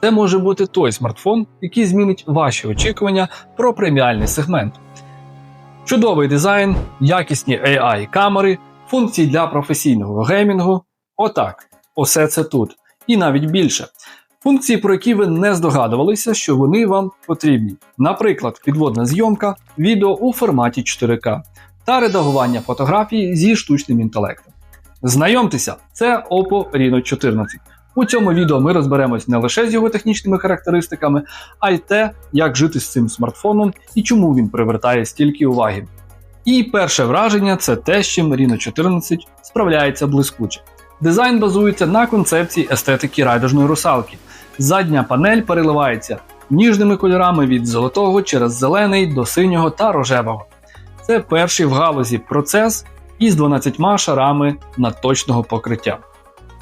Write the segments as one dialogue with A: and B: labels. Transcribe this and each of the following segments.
A: Це може бути той смартфон, який змінить ваші очікування про преміальний сегмент. Чудовий дизайн, якісні AI-камери, функції для професійного геймінгу. Отак, усе це тут. І навіть більше. Функції, про які ви не здогадувалися, що вони вам потрібні. Наприклад, підводна зйомка, відео у форматі 4К та редагування фотографій зі штучним інтелектом. Знайомтеся, це Oppo Reno 14. У цьому відео ми розберемось не лише з його технічними характеристиками, а й те, як жити з цим смартфоном і чому він привертає стільки уваги. І перше враження це те, з чим Reno 14 справляється блискуче. Дизайн базується на концепції естетики райдужної русалки. Задня панель переливається ніжними кольорами від золотого через зелений до синього та рожевого. Це перший в галузі процес із 12 шарами надточного покриття.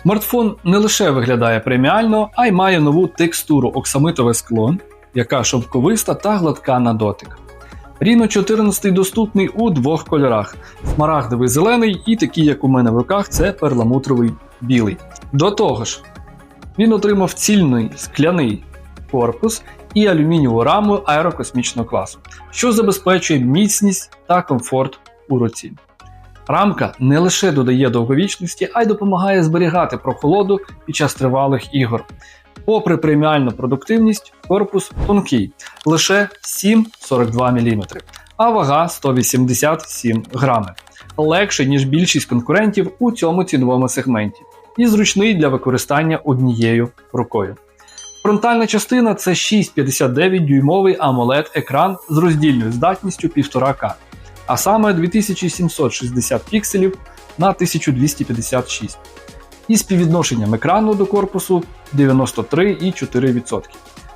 A: Смартфон не лише виглядає преміально, а й має нову текстуру оксамитове скло, яка шовковиста та гладка на дотик. Reno 14 доступний у двох кольорах: смарагдовий зелений і такий, як у мене в руках, це перламутровий білий. До того ж, він отримав цільний скляний корпус і алюмінієву раму аерокосмічного класу, що забезпечує міцність та комфорт у руці. Рамка не лише додає довговічності, а й допомагає зберігати прохолоду під час тривалих ігор. Попри преміальну продуктивність, корпус тонкий лише 7,42 мм, а вага 187 грами. Легше, ніж більшість конкурентів у цьому ціновому сегменті, і зручний для використання однією рукою. Фронтальна частина це 6,59 дюймовий AMOLED екран з роздільною здатністю 1,5К, а саме 2760 пікселів на 1256 і співвідношенням екрану до корпусу 93,4%.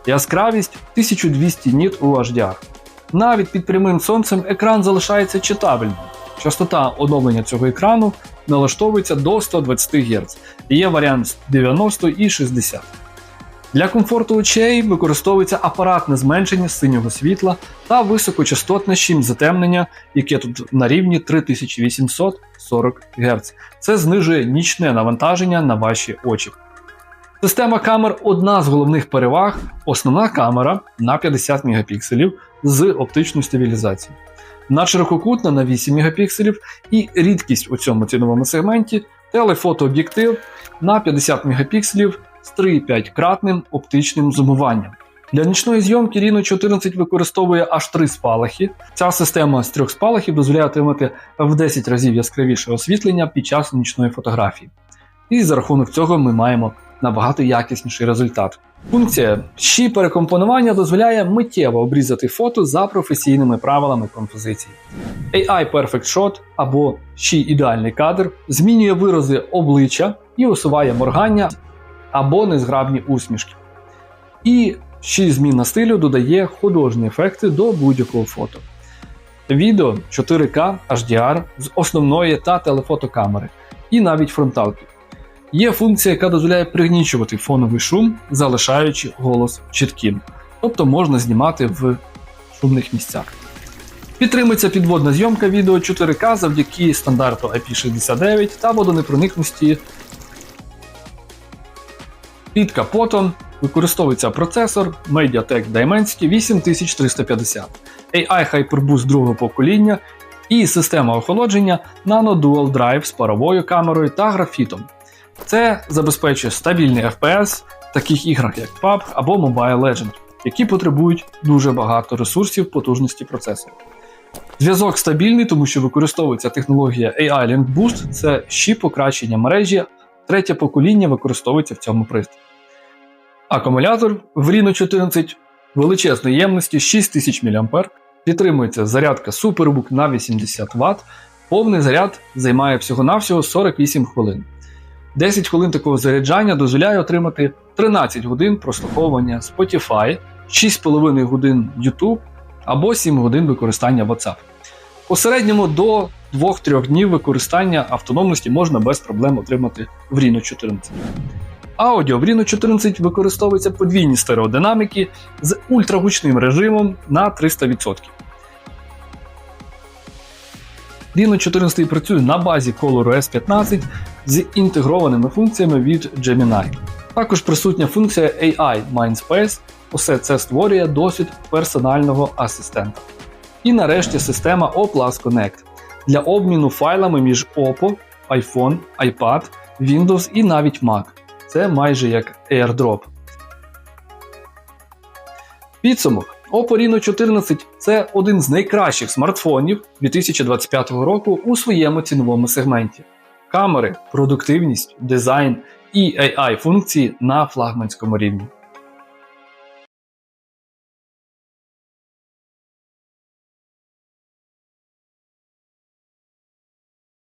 A: Яскравість 1200 ніт у HDR. Навіть під прямим сонцем екран залишається читабельним. Частота оновлення цього екрану налаштовується до 120 Гц. Є варіант 90 і 60. Для комфорту очей використовується апаратне зменшення синього світла та високочастотне щім затемнення, яке тут на рівні 3840 Гц. Це знижує нічне навантаження на ваші очі. Система камер одна з головних переваг, основна камера на 50 Мп з оптичною стабілізацією. Надширококутна на 8 Мп і рідкість у цьому ціновому сегменті телефотооб'єктив на 50 Мп з 3,5 кратним оптичним зумуванням. Для нічної зйомки Reno 14 використовує аж три спалахи. Ця система з трьох спалахів дозволяє отримати в 10 разів яскравіше освітлення під час нічної фотографії. І за рахунок цього ми маємо набагато якісніший результат. Функція щі перекомпонування дозволяє миттєво обрізати фото за професійними правилами композиції. AI Perfect Shot або щі ідеальний кадр змінює вирази обличчя і усуває моргання або незграбні усмішки. І ще зміна стилю додає художні ефекти до будь-якого фото. Відео 4К HDR з основної та телефотокамери, і навіть фронталки. Є функція, яка дозволяє пригнічувати фоновий шум, залишаючи голос чітким, тобто можна знімати в шумних місцях. Підтримується підводна зйомка відео 4К завдяки стандарту IP69 та водонепроникності під капотом використовується процесор MediaTek Dimensity 8350, AI HyperBoost другого покоління і система охолодження Nano Dual Drive з паровою камерою та графітом. Це забезпечує стабільний FPS в таких іграх, як PUBG або Mobile Legends, які потребують дуже багато ресурсів потужності процесору. Зв'язок стабільний, тому що використовується технологія AI Link Boost, це ще покращення мережі, третє покоління використовується в цьому пристрої. Акумулятор в Reno 14 величезної ємності 6000 мА, підтримується зарядка SuperBook на 80 Вт, повний заряд займає всього-навсього 48 хвилин. 10 хвилин такого заряджання дозволяє отримати 13 годин прослуховування Spotify, 6,5 годин YouTube або 7 годин використання WhatsApp. У середньому до 2-3 днів використання автономності можна без проблем отримати в Reno 14. Аудіо в Reno 14 використовується подвійні стереодинаміки з ультрагучним режимом на 300%. Reno 14 працює на базі Color OS 15 з інтегрованими функціями від Gemini. Також присутня функція AI Mindspace. Усе це створює досвід персонального асистента. І нарешті система Oplus Connect для обміну файлами між Oppo, iPhone, iPad, Windows і навіть Mac. Це майже як AirDrop. Підсумок. Oppo Reno 14 це один з найкращих смартфонів 2025 року у своєму ціновому сегменті. Камери, продуктивність, дизайн і AI функції на флагманському рівні.